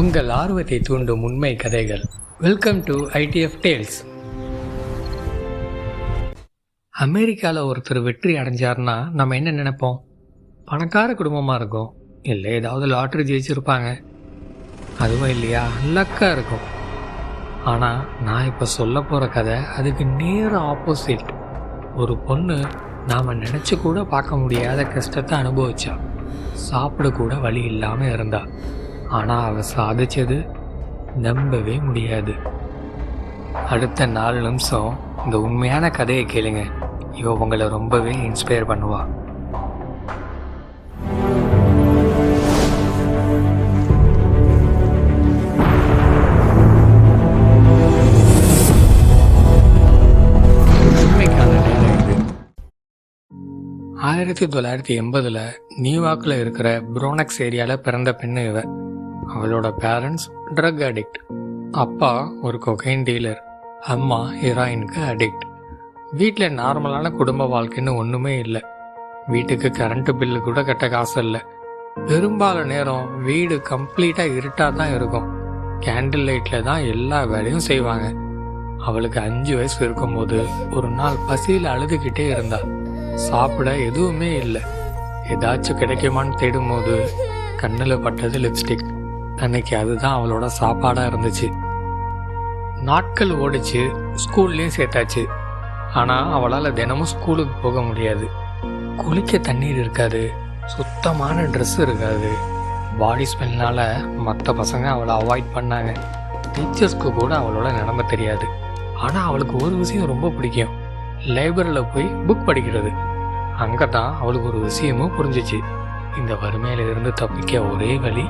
உங்கள் ஆர்வத்தை தூண்டும் உண்மை கதைகள். வெல்கம் டு ஐடிஎஃப் டேல்ஸ் அமெரிக்காவில் ஒருத்தர் வெற்றி அடைஞ்சார்னா நம்ம என்ன நினைப்போம்? பணக்கார குடும்பமாக இருக்கும். இல்லை ஏதாவது லாட்ரி ஜெயிச்சிருப்பாங்க. அதுவும் இல்லையா? லக்காக இருக்கும். ஆனால் நான் இப்போ சொல்ல போகிற கதை அதுக்கு நேர ஆப்போசிட் ஒரு பொண்ணு நாம் நினச்சி கூட பார்க்க முடியாத கஷ்டத்தை அனுபவிச்சா. சாப்பிடக்கூட வழி இல்லாமல் இருந்தாள் ஆனால் அவள் சாதிச்சது நம்பவே முடியாது. அடுத்த நாலு நிமிஷம் இந்த உண்மையான கதையை கேளுங்க. இவ உங்களை ரொம்பவே இன்ஸ்பயர் பண்ணுவா. ஆயிரத்தி தொள்ளாயிரத்தி எண்பதில் நியூயார்க்கில் இருக்கிற புரோனக்ஸ் ஏரியாவில் பிறந்த பெண்ணு இவன் அவளோட பேரண்ட்ஸ் ட்ரக் அடிக்ட் அப்பா ஒரு கொகைன் டீலர் அம்மா ஹீராயினுக்கு அடிக்ட் வீட்டில் நார்மலான குடும்ப வாழ்க்கைன்னு ஒன்றுமே இல்லை. வீட்டுக்கு கரண்ட்டு பில்லு கூட கட்ட காசு இல்லை. பெரும்பாலும் நேரம் வீடு கம்ப்ளீட்டாக இருட்டாக தான் இருக்கும். கேண்டில் லைட்டில் தான் எல்லா வேலையும் செய்வாங்க. அவளுக்கு அஞ்சு வயசு இருக்கும்போது ஒரு நாள் பசியில் அழுதுகிட்டே இருந்தாள் சாப்பிட எதுவுமே இல்லை. ஏதாச்சும் கிடைக்குமான்னு தேடும்போது கண்ணில் பட்டது லிப்ஸ்டிக் அன்னைக்கு அதுதான் அவளோட சாப்பாடாக இருந்துச்சு. நாட்கள் ஓடிச்சு ஸ்கூல்லையும் சேர்த்தாச்சு. ஆனால் அவளால் தினமும் ஸ்கூலுக்கு போக முடியாது. குளிக்க தண்ணீர் இருக்காது சுத்தமான ட்ரெஸ் இருக்காது. பாடி ஸ்மெல்னால் மற்ற பசங்க அவளை அவாய்ட் பண்ணாங்க. டீச்சர்ஸ்க்கு கூட அவளோட நிலைமை தெரியாது. ஆனால் அவளுக்கு ஒரு விஷயம் ரொம்ப பிடிக்கும். லைப்ரரியில் போய் புக் படிக்கிறது. அங்கே தான் அவளுக்கு ஒரு விஷயமும் புரிஞ்சிச்சு. இந்த வறுமையிலிருந்து தப்பிக்க ஒரே வழி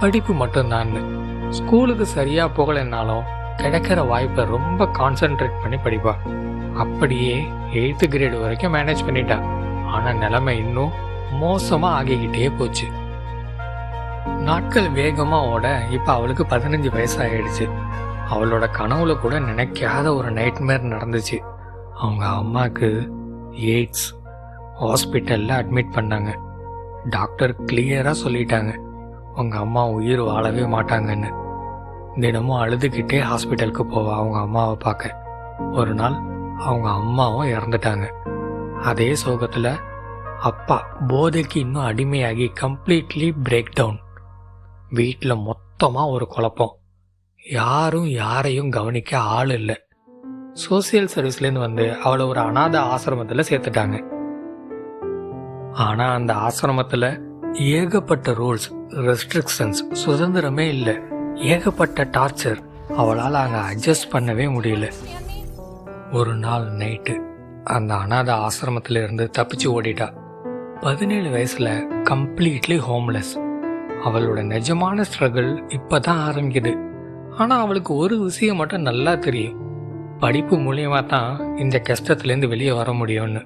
படிப்பு மட்டும்தான். ஸ்கூலுக்கு சரியாக போகலைன்னாலும் கிடைக்கிற வாய்ப்பை ரொம்ப கான்சென்ட்ரேட் பண்ணி படிப்பா. அப்படியே எயித்து கிரேடு வரைக்கும் மேனேஜ் பண்ணிட்டா. ஆனால் நிலைமை இன்னும் மோசமாக ஆகிக்கிட்டே போச்சு. நாட்கள் வேகமாக ஓட இப்போ அவளுக்கு பதினஞ்சு வயசு அவளோட கனவுல கூட நினைக்காத ஒரு நைட்மேர் நடந்துச்சு. அவங்க அம்மாவுக்கு எய்ட்ஸ் ஹாஸ்பிட்டலில் அட்மிட் பண்ணாங்க. டாக்டர் கிளியராக சொல்லிட்டாங்க. உங்கள் அம்மா உயிர் வாழவே மாட்டாங்கன்னு. தினமும் அழுதுகிட்டே ஹாஸ்பிட்டலுக்கு போவா அவங்க அம்மாவை பார்க்க. ஒரு நாள் அவங்க அம்மாவும் இறந்துட்டாங்க. அதே சோகத்தில் அப்பா போதைக்கு இன்னும் அடிமையாகி கம்ப்ளீட்லி பிரேக் டவுன் வீட்டில் மொத்தமாக ஒரு குழப்பம். யாரும் யாரையும் கவனிக்க ஆள் இல்லை. சோசியல் சர்வீஸ்லேருந்து வந்து அவளை ஒரு அனாதை ஆசிரமத்தில் சேர்த்துட்டாங்க. ஆனால் அந்த ஆசிரமத்தில் ஏகப்பட்ட ரூல்ஸ் ரெஸ்ட்ரிக்ஷன்ஸ் சுதந்திரமே இல்லை. ஏகப்பட்ட டார்ச்சர் அவளால் அங்கே அட்ஜஸ்ட் பண்ணவே முடியல. ஒரு நாள் நைட்டு அந்த அனாதை ஆசிரமத்தில் இருந்து தப்பிச்சு ஓடிட்டா. பதினேழு வயசுல கம்ப்ளீட்லி ஹோம்லெஸ் அவளோட நிஜமான ஸ்ட்ரகிள் இப்போ தான் ஆரம்பிக்குது. ஆனால் அவளுக்கு ஒரு விஷயம் மட்டும் நல்லா தெரியும். படிப்பு மூலியமாக தான் இந்த கஷ்டத்துலேருந்து வெளியே வர முடியும்னு.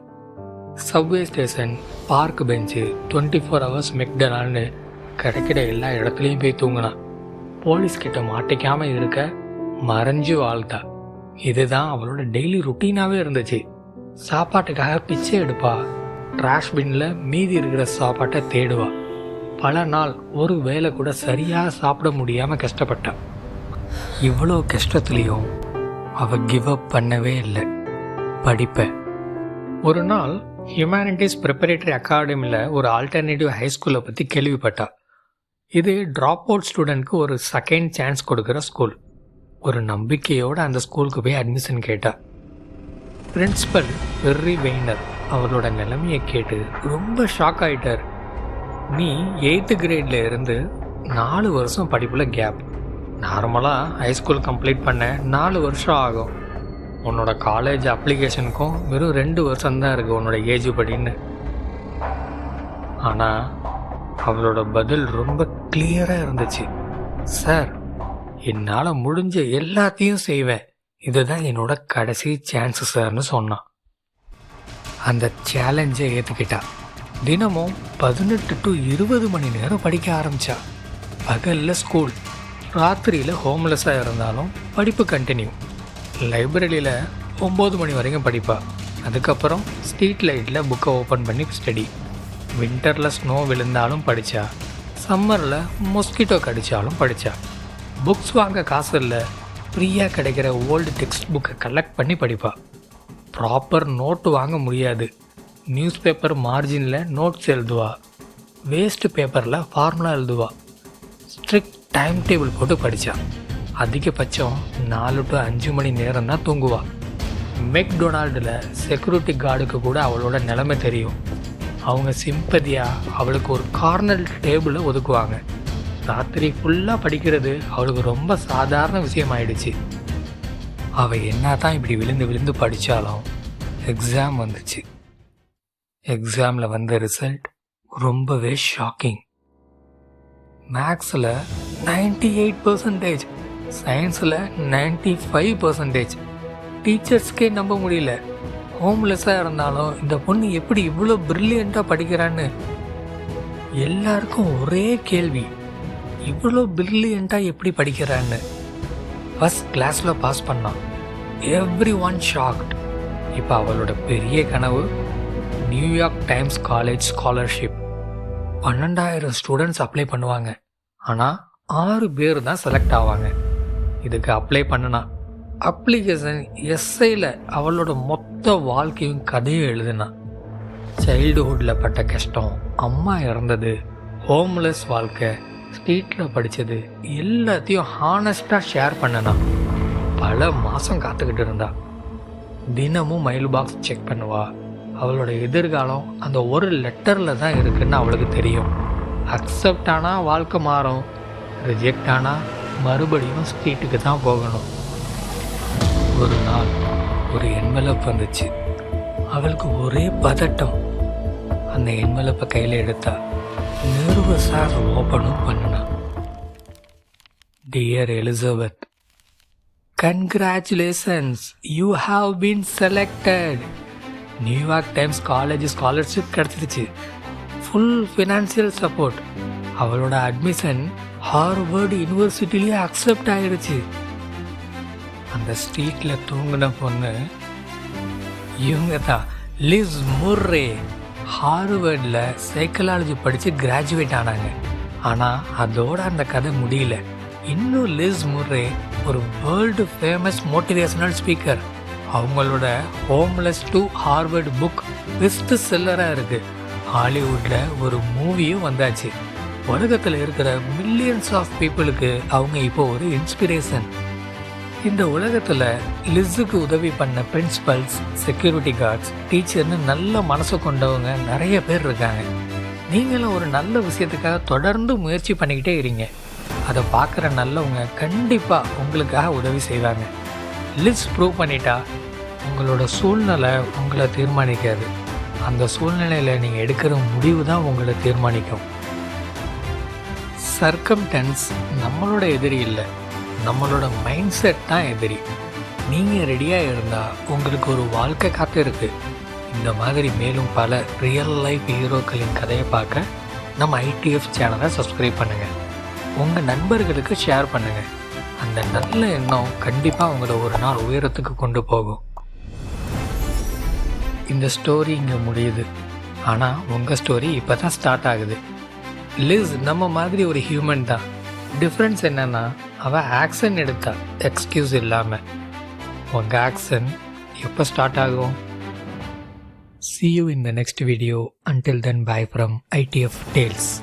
Subway station park bench twenty four hours மெக்டனால்னு கிடைக்கிற எல்லா இடத்துலையும் போய் தூங்கினான். போலீஸ் கிட்ட மாட்டிக்காம இருக்க மறைஞ்சு வாழ்ந்தா. இதுதான் அவளோட டெய்லி ருட்டீனாகவே இருந்துச்சு. சாப்பாட்டுக்காக பிச்சை எடுப்பா. ட்ராஷ் பின்ல மீதி இருக்கிற சாப்பாட்டை தேடுவா. பல நாள் ஒரு வேளை கூட சரியாக சாப்பிட முடியாமல் கஷ்டப்பட்டா. இவ்வளோ கஷ்டத்துலேயும் அவள் கிவ் அப் பண்ணவே இல்லை. படிப்பை. ஒரு நாள் ஹியூமனிட்டிஸ் ப்ரிப்பரேட்டரி அகாடமியில் ஒரு ஆல்டர்னேட்டிவ் ஹைஸ்கூலை பற்றி கேள்விப்பட்டா. இது ட்ராப் அவுட் ஸ்டூடெண்ட்க்கு ஒரு செகண்ட் சான்ஸ் கொடுக்குற ஸ்கூல் ஒரு நம்பிக்கையோடு அந்த ஸ்கூலுக்கு போய் அட்மிஷன் கேட்டா. பிரின்சிபல் வெர்ரி வெய்னர் அவளோட நிலைமையை கேட்டு ரொம்ப ஷாக் ஆயிட்டார். நீ எயித்து கிரேட்ல இருந்து நாலு வருஷம் படிப்பில் கேப் நார்மலாக ஹைஸ்கூல் கம்ப்ளீட் பண்ண நாலு வருஷம் ஆகும். உன்னோட காலேஜ் அப்ளிகேஷனுக்கும் வெறும் ரெண்டு வருஷம்தான் இருக்குது உன்னோட ஏஜ் படின்னு. ஆனால் அவளோட பதில் ரொம்ப கிளியராக இருந்துச்சு. சார் என்னால் முடிஞ்ச எல்லாத்தையும் செய்வேன். இதுதான் என்னோட கடைசி சான்ஸு சார்னு சொன்னான். அந்த சேலஞ்சை ஏற்றுக்கிட்டா தினமும் பதினெட்டு டு இருபது மணி நேரம் படிக்க ஆரம்பித்தா பகலில் ஸ்கூல் ராத்திரியில் ஹோம்லெஸ்ஸாக இருந்தாலும் படிப்பு கண்டினியூ லைப்ரரியில் ஒம்பது மணி வரைக்கும் படிப்பா. அதுக்கப்புறம் ஸ்ட்ரீட் லைட்டில் புக்கை ஓப்பன் பண்ணி ஸ்டடி. வின்டரில் ஸ்னோ விழுந்தாலும் படித்தா சம்மரில் மொஸ்கிட்டோ கடித்தாலும் படித்தா புக்ஸ் வாங்க காசு இல்லை ஃப்ரீயாக கிடைக்கிற ஓல்டு டெக்ஸ்ட் புக்கை கலெக்ட் பண்ணி படிப்பா. ப்ராப்பர் நோட்டு வாங்க முடியாது. நியூஸ் பேப்பர் மார்ஜினில் நோட்ஸ் எழுதுவா. வேஸ்ட் பேப்பரில் ஃபார்முலா எழுதுவா. ஸ்ட்ரிக்ட் டைம் டேபிள் போட்டு படித்தா அதிகபட்சம் நாலு டு அஞ்சு மணி நேரம் தான் தூங்குவாள் மெக்டொனால்டில் செக்யூரிட்டி கார்டுக்கு கூட அவளோட நிலைமை தெரியும். அவங்க சிம்பதியாக அவளுக்கு ஒரு கார்னர் டேபிளை ஒதுக்குவாங்க. ராத்திரி ஃபுல்லாக படிக்கிறது அவளுக்கு ரொம்ப சாதாரண விஷயம் ஆயிடுச்சு அவள் என்ன தான் இப்படி விழுந்து விழுந்து படித்தாலும் எக்ஸாம் வந்துச்சு. எக்ஸாமில் வந்த ரிசல்ட் ரொம்பவே ஷாக்கிங் மேக்ஸில் நைன்டி எயிட் பர்சன்டேஜ் சயின்ஸில் நைன்டி ஃபைவ் பர்சன்டேஜ் டீச்சர்ஸ்க்கே நம்ப முடியல. ஹோம்லெஸ்ஸாக இருந்தாலும் இந்த பொண்ணு எப்படி இவ்வளோ ப்ரில்லியண்ட்டாக படிக்கிறான்னு எல்லாருக்கும் ஒரே கேள்வி. இவ்வளோ ப்ரில்லியண்ட்டாக எப்படி படிக்கிறான்னு. ஃபஸ்ட் கிளாஸில் பாஸ் பண்ணான். எவ்ரி ஒன் ஷாக்ட் இப்போ அவளோட பெரிய கனவு New York Times college scholarship பன்னெண்டாயிரம் ஸ்டூடெண்ட்ஸ் அப்ளை பண்ணுவாங்க. ஆனால் ஆறு பேர் தான் செலக்ட் ஆவாங்க. இதுக்கு அப்ளை பண்ணனா. அப்ளிகேஷன் எஸ்ஐயில் அவளோட மொத்த வாழ்க்கையும் கதையும் எழுதுனா. சைல்டுஹுட்டில் பட்ட கஷ்டம் அம்மா இறந்தது ஹோம்லெஸ் வாழ்க்கை ஸ்ட்ரீட்டில் படித்தது எல்லாத்தையும் ஹானஸ்டாக ஷேர் பண்ணனா. பல மாதம் காத்துக்கிட்டு இருந்தா. தினமும் மெயில் பாக்ஸ் செக் பண்ணுவா. அவளோட எதிர்காலம் அந்த ஒரு லெட்டரில் தான் இருக்குன்னு அவளுக்கு தெரியும். அக்செப்ட் ஆனால் வாழ்க்கை மாறும் ரிஜெக்ட் ஆனால் மறுபடியும் ஸ்ட்ரீட்டுக்கு தான் போகணும். ஒரு நாள் ஒரு என்வலப் வந்துச்சு. அவளுக்கு ஒரே பதட்டம். அந்த என்வலப்பை கையில் எடுத்தா நர்வஸாக ஓப்பனும் பண்ணினா. Dear Elizabeth congratulations you have been selected New York Times college scholarship கிடச்சிருச்சு. ஃபுல் ஃபினான்சியல் சப்போர்ட் அவளோட அட்மிஷன் ஹார்வர்டு யூனிவர்சிட்டிலேயே அக்செப்ட் ஆயிடுச்சு. அந்த ஸ்ட்ரீட்டில் தூங்கின பொண்ணு இவங்க தான் லிஸ் முர்ரே ஹார்வர்டில் சைக்கலாலஜி படித்து கிராஜுவேட் ஆனாங்க. ஆனால் அதோட அந்த கதை முடியல. இன்னும் லிஸ் முர்ரே ஒரு வேர்ல்டு ஃபேமஸ் மோட்டிவேஷனல் ஸ்பீக்கர் அவங்களோட homeless to Harvard book best செல்லராக இருக்குது ஹாலிவுட்டில் ஒரு மூவியும் வந்தாச்சு. உலகத்தில் இருக்கிற மில்லியன்ஸ் ஆஃப் பீப்புளுக்கு அவங்க இப்போ ஒரு இன்ஸ்பிரேஷன் இந்த உலகத்தில் லிஸுக்கு உதவி பண்ண பிரின்சிபல்ஸ் செக்யூரிட்டி கார்ட்ஸ் டீச்சர்னு நல்ல மனசு கொண்டவங்க நிறைய பேர் இருக்காங்க. நீங்களும் ஒரு நல்ல விஷயத்துக்காக தொடர்ந்து முயற்சி பண்ணிக்கிட்டே இருங்க. அதை பார்க்குற நல்லவங்க கண்டிப்பாக உங்களுக்காக உதவி செய்வாங்க. லிஸ் ப்ரூவ் பண்ணிட்டா உங்களோட சூழ்நிலை உங்களை தீர்மானிக்காது. அந்த சூழ்நிலையில் நீங்கள் எடுக்கிற முடிவு தான் உங்களை தீர்மானிக்கும். சர்க்கம்டன்ஸ் நம்மளோட எதிரி இல்லை. நம்மளோட மைண்ட் செட் தான் எதிரி. நீங்கள் ரெடியாக இருந்தால் உங்களுக்கு ஒரு வாழ்க்கை காத்து இருக்கு. இந்த மாதிரி மேலும் பல ரியல் லைஃப் ஹீரோக்களின் கதையை பார்க்க நம்ம ஐடிஎஃப் சேனலை சப்ஸ்கிரைப் பண்ணுங்கள் உங்கள் நண்பர்களுக்கு ஷேர் பண்ணுங்கள் அந்த நல்ல எண்ணம் கண்டிப்பாக உங்களை ஒரு நாள் உயரத்துக்கு கொண்டு போகும். இந்த ஸ்டோரி இங்கே முடியுது. ஆனால் உங்கள் ஸ்டோரி இப்போ தான் ஸ்டார்ட் ஆகுது. லிஸ் நம்ம மாதிரி ஒரு ஹியூமன் தான். டிஃப்ரென்ஸ் என்னன்னா அவள் ஆக்ஷன் எடுத்தா எக்ஸ்கியூஸ் இல்லாமல் உங்கள் ஆக்ஷன் எப்போ ஸ்டார்ட் ஆகும்? See you in the next video until then bye from IDF tales